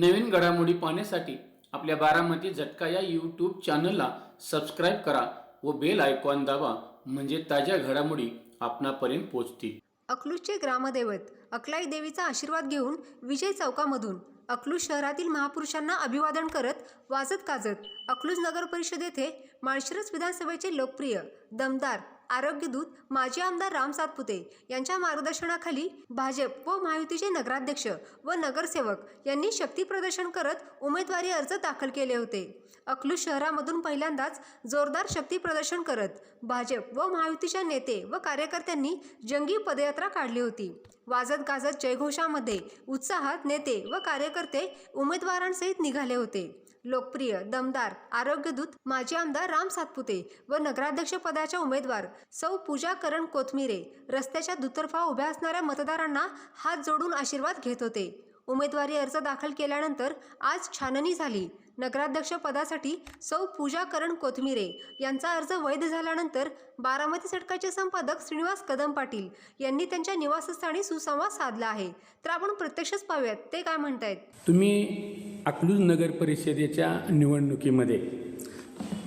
नवीन घडामोडी पाहण्यासाठी आपल्या बारामती झटका या यूट्यूब चॅनलला सबस्क्राईब करा व बेल आयकॉन दाबा म्हणजे ताज्या घडामोडी आपणापर्यंत पोहोचतील. अकलूजचे ग्रामदैवत अकलाई देवीचा आशीर्वाद घेऊन विजय चौकामधून अकलूज शहरातील महापुरुषांना अभिवादन करत वाजत गाजत अकलूज नगर परिषद येथे माळशिरस विधानसभेचे लोकप्रिय दमदार आरोग्यदूत माजी आमदार राम सातपुते यांच्या मार्गदर्शनाखाली भाजप व महायुतीचे नगराध्यक्ष व नगरसेवक यांनी शक्ती प्रदर्शन करत उमेदवारी अर्ज दाखल केले होते. अकलूज शहरामधून पहिल्यांदाच जोरदार शक्ती प्रदर्शन करत भाजप व महायुतीच्या नेते व कार्यकर्त्यांनी जंगी पदयात्रा काढली होती. वाजत गाजत जयघोषामध्ये उत्साहात नेते व कार्यकर्ते उमेदवारांसहित निघाले होते. लोकप्रिय दमदार आरोग्यदूत माजी आमदार राम सातपुते व नगराध्यक्ष पदाच्या उमेदवार सौ पूजा करण कोथमिरे रस्त्याच्या दुतर्फा उभ्या असणाऱ्या मतदारांना हात जोडून आशीर्वाद घेत होते. उमेदवारी अर्ज दाखल केल्यानंतर आज छाननी झाली. नगराध्यक्ष पदासाठी सौ पूजा करण कोथमिरे यांचा अर्ज वैध झाल्यानंतर बारामती सटकाचे संपादक श्रीनिवास कदम पाटील यांनी त्यांच्या निवासस्थानी सुसंवाद साधला आहे. तर आपण प्रत्यक्षच पाहूयात ते काय म्हणतायत? तुम्ही अकलूज नगर परिषदेच्या निवडणुकीमध्ये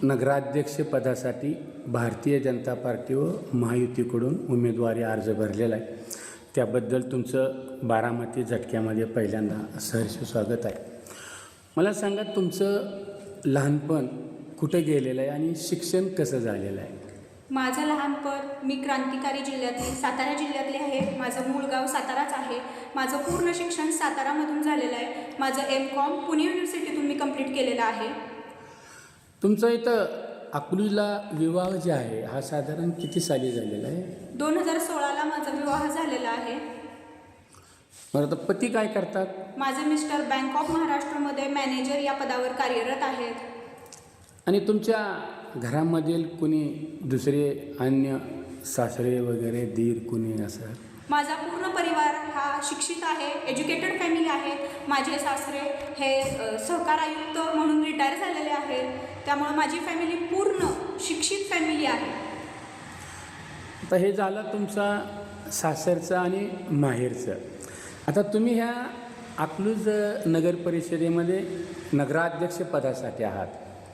नगराध्यक्षपदासाठी भारतीय जनता पार्टी व महायुतीकडून उमेदवारी अर्ज भरलेला आहे. त्याबद्दल तुमचं बारामती झटक्यामध्ये पहिल्यांदा सहर्ष स्वागत आहे. मला सांगा तुमचं लहानपण कुठे गेलेलं आहे आणि शिक्षण कसं झालेलं आहे? माझं लहानपण मी क्रांतिकारी जिल्ह्यातली सातारा जिल्ह्यातले आहे. माझं मूळ गाव साताराच आहे. माझं पूर्ण शिक्षण सातारामधून झालेलं आहे. माझं एम कॉम पुणे युनिव्हर्सिटीतून मी कंप्लीट केलेलं आहे. तुमचं इथं अकलूजला विवाह जे आहे हा साधारण किती साली झालेला आहे? दोन हजार सोळाला माझा विवाह झालेला आहे. बरं आता पती काय करतात? माझे मिस्टर बँक ऑफ महाराष्ट्रमध्ये मॅनेजर या पदावर कार्यरत आहेत. आणि तुमच्या घरामधील कुणी दुसरे अन्य सासरे वगैरे दीर कुणी असं? माझा पूर्ण परिवार हा शिक्षित आहे एज्युकेटेड फॅमिली आहे. माझे सासरे हे अ, सहकार आयुक्त म्हणून रिटायर झालेले आहेत. त्यामुळे माझी फॅमिली पूर्ण शिक्षित फॅमिली आहे. आता हे झालं तुमचा सासरचं आणि माहेरचं. आता तुम्ही ह्या अकलूज नगर परिषदेमध्ये नगराध्यक्ष पदासाठी आहात.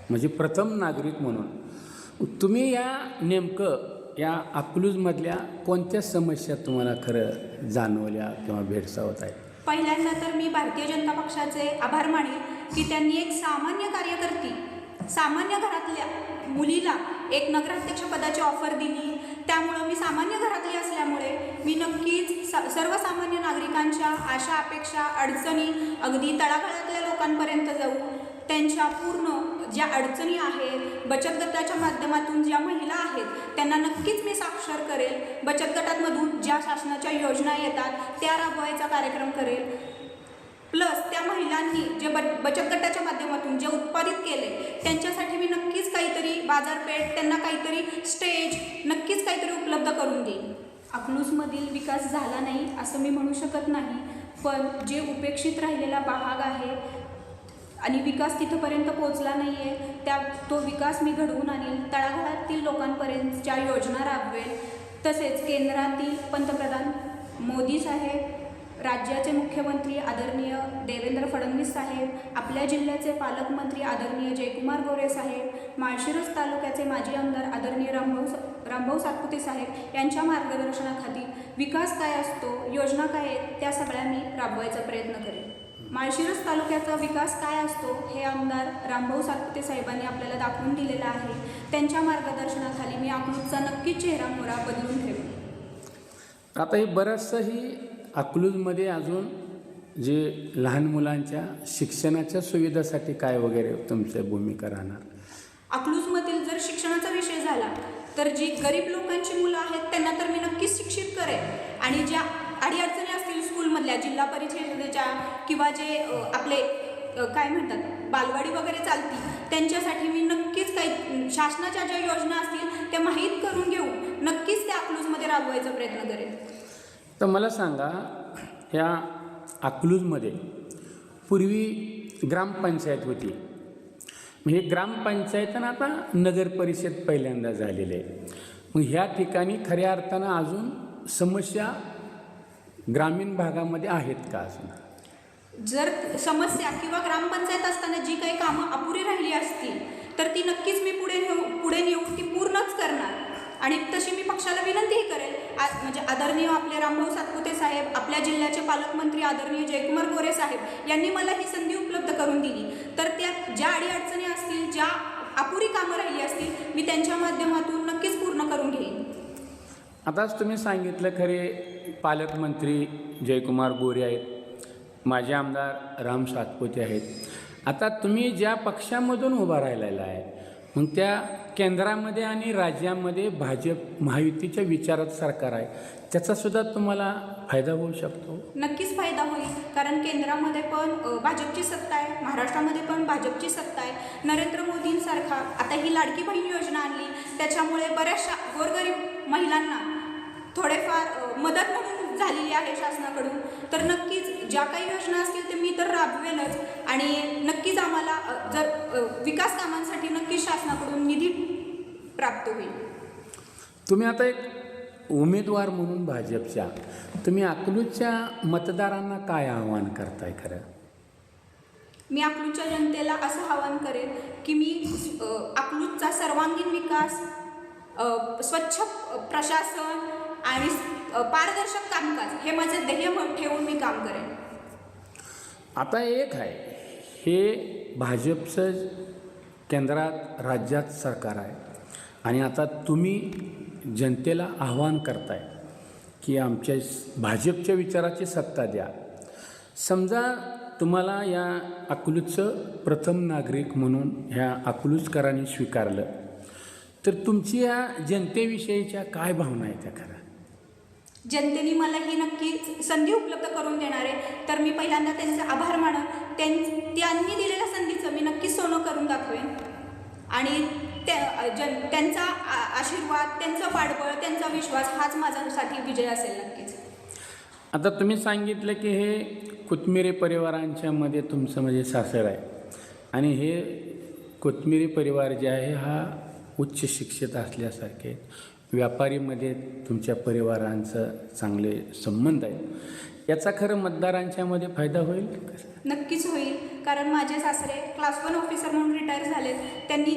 म्हणजे प्रथम नागरिक म्हणून. तुम्ही या नेमकं या अकलूजमधल्या कोणत्या समस्या तुम्हाला खरं जाणवल्या किंवा भेडसावत आहेत? पहिल्यांदा तर मी भारतीय जनता पक्षाचे आभार मानेन की त्यांनी एक सामान्य कार्यकर्ती सामान्य घरातल्या मुलीला एक नगराध्यक्ष पदाची ऑफर दिली. त्यामुळं मी सामान्य घरातली असल्यामुळे मी नक्कीच स सर्वसामान्य नागरिकांच्या आशा अपेक्षा अडचणी अगदी तळागाळातल्या लोकांपर्यंत जाऊ. त्यांच्या पूर्ण ज्या अडचणी आहेत बचत गटाच्या माध्यमातून ज्या महिला आहेत त्यांना नक्कीच मी साक्षर करेल. बचत गटांमधून ज्या शासनाच्या योजना येतात त्या राबवायचा कार्यक्रम करेल. प्लस त्या महिलांनी जे ब बचत गटाच्या माध्यमातून जे उत्पादित केले त्यांच्यासाठी मी नक्कीच काहीतरी बाजारपेठ त्यांना काहीतरी स्टेज नक्कीच काहीतरी उपलब्ध करून देईन. अकलूजमधील विकास झाला नाही असं मी म्हणू शकत नाही. पण जे उपेक्षित राहिलेला भाग आहे आणि विकास तिथंपर्यंत पोहोचला नाही आहे त्या तो विकास मी घडवून आणील तळागाळातील लोकांपर्यंत ज्या योजना राबवेल तसेच केंद्रातील पंतप्रधान मोदी साहेब राज्याचे मुख्यमंत्री आदरणीय देवेंद्र फडणवीस साहेब आपल्या जिल्ह्याचे पालकमंत्री आदरणीय जयकुमार गोरे साहेब माळशिरस तालुक्याचे माजी आमदार आदरणीय रामभाऊ स- रामभाऊ सातपुते साहेब यांच्या मार्गदर्शनाखाली विकास काय असतो योजना काय आहेत त्या सगळ्या मी राबवायचा प्रयत्न करेन माळशिरस तालुक्याचा विकास काय असतो हे आमदार रामभाऊ सातपुते साहेबांनी आपल्याला दाखवून दिलेलं आहे. त्यांच्या मार्गदर्शनाखाली मी अकलूजचा नक्कीच चेहरा मोहरा बदलून ठेवेन. आता हे बरंचसंही अकलूजमध्ये अजून जे लहान मुलांच्या शिक्षणाच्या सुविधासाठी काय वगैरे तुमच्या भूमिका राहणार? अकलूजमधील जर शिक्षणाचा विषय झाला तर जी गरीब लोकांची मुलं आहेत त्यांना तर मी नक्कीच शिक्षित करेन. आणि ज्या अडीअडचणी असतील स्कूलमधल्या जिल्हा परिषदेच्या किंवा जे आपले काय म्हणतात बालवाडी वगैरे चालती त्यांच्यासाठी मी नक्कीच काही शासनाच्या ज्या योजना असतील त्या माहीत करून घेऊ नक्कीच त्या अकलूजमध्ये राबवायचा प्रयत्न करेन. तर मला सांगा ह्या अकलूजमध्ये पूर्वी ग्रामपंचायत होती. म्हणजे ग्रामपंचायत आणि आता नगर परिषद पहिल्यांदा झालेले आहे. मग ह्या ठिकाणी खऱ्या अर्थानं अजून समस्या ग्रामीण भागामध्ये आहेत का अजून? जर समस्या किंवा ग्रामपंचायत असताना जी काही कामं अपुरी राहिली असतील तर ती नक्कीच मी पुढे नेऊ पुढे नेऊ ती पूर्णच करणार. आणि तशी मी पक्षाला विनंतीही करेल आ म्हणजे आदरणीय आपले रामभाऊ सातपुते साहेब आपल्या जिल्ह्याचे पालकमंत्री आदरणीय जयकुमार गोरे साहेब यांनी मला ही संधी उपलब्ध करून दिली. तर त्या ज्या अडीअडचणी असतील ज्या अपुरी कामं राहिली असतील मी त्यांच्या माध्यमातून नक्कीच पूर्ण करून घेईन. आताच तुम्ही सांगितलं खरे पालकमंत्री जयकुमार गोरे आहेत माझे आमदार राम सातपुते आहेत. आता तुम्ही ज्या पक्षामधून उभा राहिलेला आहे मग त्या केंद्रामध्ये आणि राज्यामध्ये भाजप महायुतीच्या विचारात सरकार आहे. त्याचासुद्धा तुम्हाला फायदा होऊ शकतो. नक्कीच फायदा होईल. कारण केंद्रामध्ये पण भाजपची सत्ता आहे. महाराष्ट्रामध्ये पण भाजपची सत्ता आहे. नरेंद्र मोदींसारखा आता ही लाडकी बहीण योजना आणली त्याच्यामुळे बऱ्याचशा गोरगरीब महिलांना थोडेफार मदत म्हणून झालेली आहे शासनाकडून. तर नक्कीच ज्या काही योजना असतील ते मी तर राबवेलच. आणि नक्कीच आम्हाला जर प्राप्त होईल. तुम्ही आता एक उमेदवार म्हणून भाजपच्या तुम्ही अकलूजच्या मतदारांना काय आव्हान करताय खरं? मी अकलूजच्या जनतेला असं आवाहन करेन की मी अकलूजचा सर्वांगीण विकास स्वच्छ प्रशासन आणि पारदर्शक कामकाज हे माझे ध्येय म्हणून ठेवून मी काम करेन. आता एक आहे हे भाजपचं केंद्रात राज्यात सरकार आहे. आणि आता तुम्ही जनतेला आव्हान करताय की आमच्या भाजपच्या विचाराची सत्ता द्या. समजा तुम्हाला या अकलूजचं प्रथम नागरिक म्हणून ह्या अकलूजकरांनी स्वीकारलं तर तुमची या जनतेविषयीच्या काय भावना आहेत त्या खरं? जनतेने मला ही नक्की संधी उपलब्ध करून देणार आहे. तर मी पहिल्यांदा त्यांचे आभार मानव त्यां त्यांनी दिलेल्या संधीचं मी नक्की सोनं करून दाखवेन. आणि त्या जन त्यांचा आशीर्वाद त्यांचं पाठबळ त्यांचा विश्वास हाच माझ्यासाठी विजय असेल नक्कीच. आता तुम्ही सांगितलं की हे कोथमिरे परिवारांच्या मध्ये तुमचं म्हणजे सासर आहे. आणि हे कोथमिरी परिवार जे आहे हा उच्च शिक्षित असल्यासारखे व्यापारीमध्ये तुमच्या परिवारांचं चांगले संबंध आहेत. याचा खरं मतदारांच्यामध्ये फायदा होईल? नक्कीच होईल. कारण माझे सासरे क्लास वन ऑफिसर म्हणून रिटायर झालेत. त्यांनी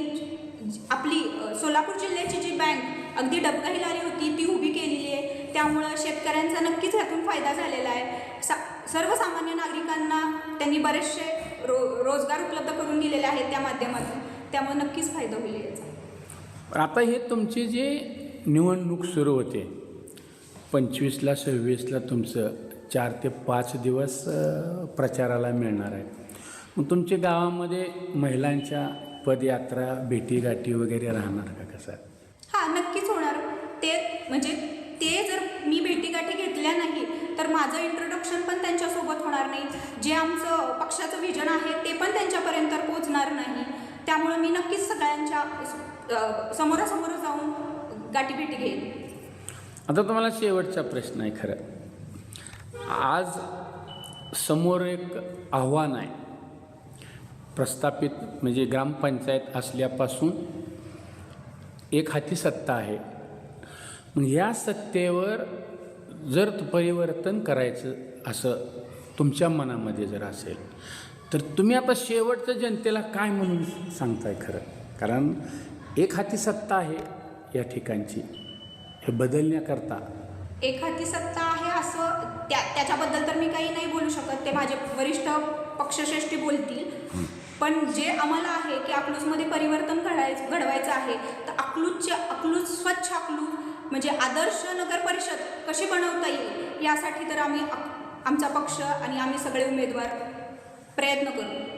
आपली सोलापूर जिल्ह्याची जी बँक अगदी डबकाही लारी होती ती उभी केलेली आहे. त्यामुळं शेतकऱ्यांचा नक्कीच ह्यातून फायदा झालेला आहे. सा सर्वसामान्य नागरिकांना त्यांनी बरेचसे रो रोजगार उपलब्ध करून दिलेले आहेत त्या माध्यमातून. त्यामुळे नक्कीच फायदा होईल याचा. आता हे तुमची जी निवडणूक सुरू होते पंचवीसला सव्वीसला तुमचं चार ते पाच दिवस प्रचाराला मिळणार आहे. मग तुमच्या गावामध्ये महिलांच्या पदयात्रा भेटीगाठी वगैरे राहणार का कसं? हां नक्कीच होणार. ते म्हणजे ते जर मी भेटीगाठी घेतल्या नाही तर माझं इंट्रोडक्शन पण त्यांच्यासोबत होणार नाही. जे आमचं पक्षाचं विजन आहे ते पण त्यांच्यापर्यंत पोचणार नाही. त्यामुळे मी नक्कीच सगळ्यांच्या समोरासमोर जाऊन गाठीभेटी घेईन. आता तुम्हाला शेवटचा प्रश्न आहे खरं. आज समोर एक आव्हान आहे. प्रस्थापित म्हणजे ग्रामपंचायत असल्यापासून एक हाती सत्ता आहे. मग या सत्तेवर जर परिवर्तन करायचं असं तुमच्या मनामध्ये जर असेल तर तुम्ही आता शेवटचं जनतेला काय म्हणून सांगताय खरं? कारण एक हाती सत्ता आहे या ठिकाणची. हे बदलण्याकरता. एखादी सत्ता आहे असं त्या त्याच्याबद्दल तर मी काही नाही बोलू शकत. ते माझे वरिष्ठ पक्षश्रेष्ठी बोलतील. पण जे आम्हाला आहे की अकलूजमध्ये परिवर्तन घडायचं घडवायचं आहे तर अकलूजच्या अकलूज स्वच्छ अकलूज म्हणजे आदर्श नगर परिषद कशी बनवता येईल यासाठी तर आम्ही आमचा पक्ष आणि आम्ही सगळे उमेदवार प्रयत्न करू.